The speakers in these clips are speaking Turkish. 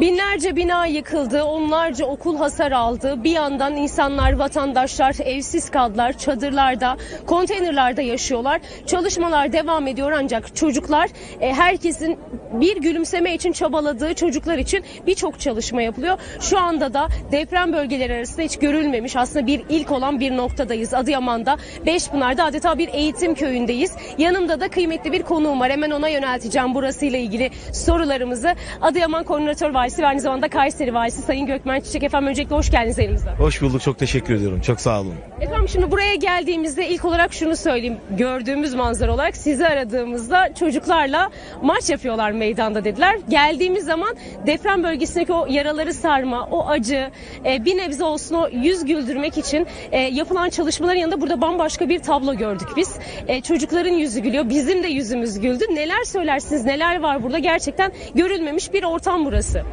Binlerce bina yıkıldı, onlarca okul hasar aldı. Bir yandan insanlar, vatandaşlar evsiz kaldılar, çadırlarda, konteynerlarda yaşıyorlar. Çalışmalar devam ediyor ancak çocuklar, e, herkesin bir gülümseme için çabaladığı çocuklar için birçok çalışma yapılıyor. Şu anda da deprem bölgeleri arasında hiç görülmemiş aslında bir ilk olan bir noktadayız. Adıyaman'da, Beşpınar'da adeta bir eğitim köyündeyiz. Yanımda da kıymetli bir konuğum var. Hemen ona yönelteceğim burasıyla ilgili sorularımızı. Adıyaman Koordinatör Valisi ve aynı zamanda Kayseri Valisi Sayın Gökmen Çiçek. Efendim öncelikle hoş geldiniz elimize. Hoş bulduk. Çok teşekkür ediyorum. Çok sağ olun. Efendim şimdi buraya geldiğimizde ilk olarak şunu söyleyeyim. Gördüğümüz manzara olarak sizi aradığımızda çocuklarla maç yapıyorlar meydanda dediler. Geldiğimiz zaman deprem bölgesindeki o yaraları sarma, o acı, e, bir nebze olsun o yüz güldürmek için e, yapılan çalışmaların yanında burada bambaşka bir tablo gördük biz. E, çocukların yüzü gülüyor, bizim de yüzümüz güldü. Neler söylersiniz, neler var burada? Gerçekten görülmemiş bir ortam burası.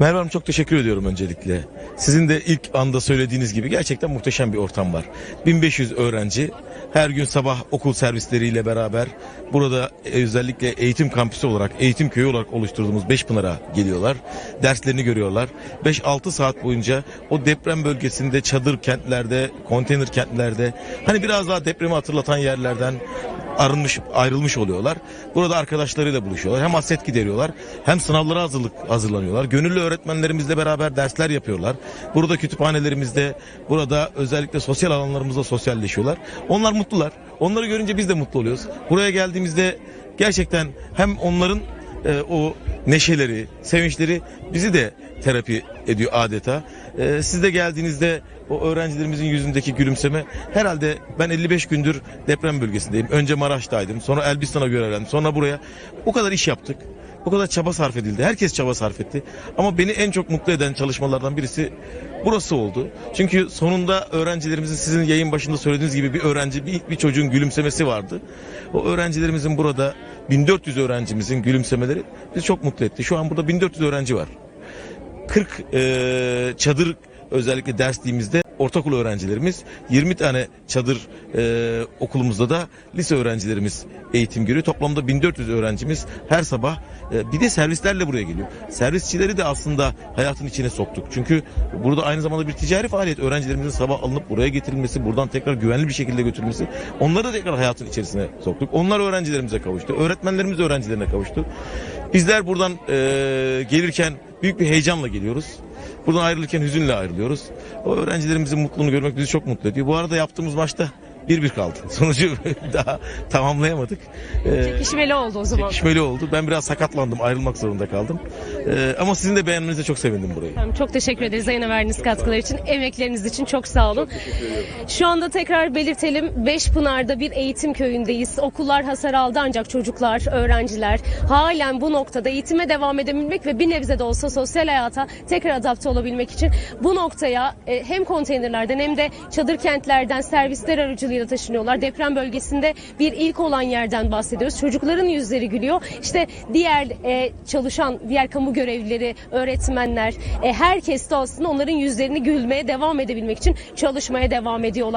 Merve Hanım çok teşekkür ediyorum öncelikle. Sizin de ilk anda söylediğiniz gibi gerçekten muhteşem bir ortam var. 1500 öğrenci her gün sabah okul servisleriyle beraber burada özellikle eğitim kampüsü olarak, eğitim köyü olarak oluşturduğumuz Beşpınar'a geliyorlar. Derslerini görüyorlar. 5-6 saat boyunca o deprem bölgesinde çadır kentlerde, konteyner kentlerde hani biraz daha depremi hatırlatan yerlerden arınmış ayrılmış oluyorlar. Burada arkadaşlarıyla buluşuyorlar. Hem hasret gideriyorlar hem sınavlara hazırlık hazırlanıyorlar. Gönüllü öğretmenlerimizle beraber dersler yapıyorlar. Burada kütüphanelerimizde, burada özellikle sosyal alanlarımızda sosyalleşiyorlar. Onlar mutlular. Onları görünce biz de mutlu oluyoruz. Buraya geldiğimizde gerçekten hem onların e, o neşeleri, sevinçleri bizi de terapi ediyor adeta. E, siz de geldiğinizde o öğrencilerimizin yüzündeki gülümseme herhalde ben 55 gündür deprem bölgesindeyim. Önce Maraş'taydım, sonra Elbistan'a görevlendim, sonra buraya. O kadar iş yaptık. Bu kadar çaba sarf edildi. Herkes çaba sarf etti. Ama beni en çok mutlu eden çalışmalardan birisi burası oldu. Çünkü sonunda öğrencilerimizin sizin yayın başında söylediğiniz gibi bir öğrenci, bir, bir çocuğun gülümsemesi vardı. O öğrencilerimizin burada 1400 öğrencimizin gülümsemeleri bizi çok mutlu etti. Şu an burada 1400 öğrenci var. 40 e, çadır özellikle dersliğimizde ortaokul öğrencilerimiz 20 tane çadır e, okulumuzda da lise öğrencilerimiz eğitim görüyor. Toplamda 1400 öğrencimiz her sabah e, bir de servislerle buraya geliyor. Servisçileri de aslında hayatın içine soktuk. Çünkü burada aynı zamanda bir ticari faaliyet. Öğrencilerimizin sabah alınıp buraya getirilmesi, buradan tekrar güvenli bir şekilde götürülmesi. Onları da tekrar hayatın içerisine soktuk. Onlar öğrencilerimize kavuştu. Öğretmenlerimiz öğrencilerine kavuştu. Bizler buradan e, gelirken büyük bir heyecanla geliyoruz. Buradan ayrılırken hüzünle ayrılıyoruz. O öğrencilerimizin mutluluğunu görmek bizi çok mutlu ediyor. Bu arada yaptığımız maçta 1-1 kaldı. Sonucu daha tamamlayamadık. Ee, Çekişmeli oldu o zaman. çekişmeli oldu. Ben biraz sakatlandım, ayrılmak zorunda kaldım. Ee, ama sizin de beğenmenize çok sevindim burayı. Çok teşekkür ederiz yayına verdiğiniz katkılar için, emekleriniz için çok sağ olun. Şu anda tekrar belirtelim Beşpınar'da bir eğitim köyündeyiz. Okullar hasar aldı ancak çocuklar, öğrenciler halen bu noktada eğitime devam edebilmek ve bir nebze de olsa sosyal hayata tekrar adapte olabilmek için bu noktaya e, hem konteynerlerden hem de çadır kentlerden servisler aracılığıyla taşınıyorlar. Deprem bölgesinde bir ilk olan yerden bahsediyoruz. Çocukların yüzleri gülüyor. İşte diğer e, çalışan, diğer kamu görevlileri, öğretmenler, e, herkes de aslında onların yüzlerini gülmeye devam edebilmek için çalışmaya devam ediyorlar.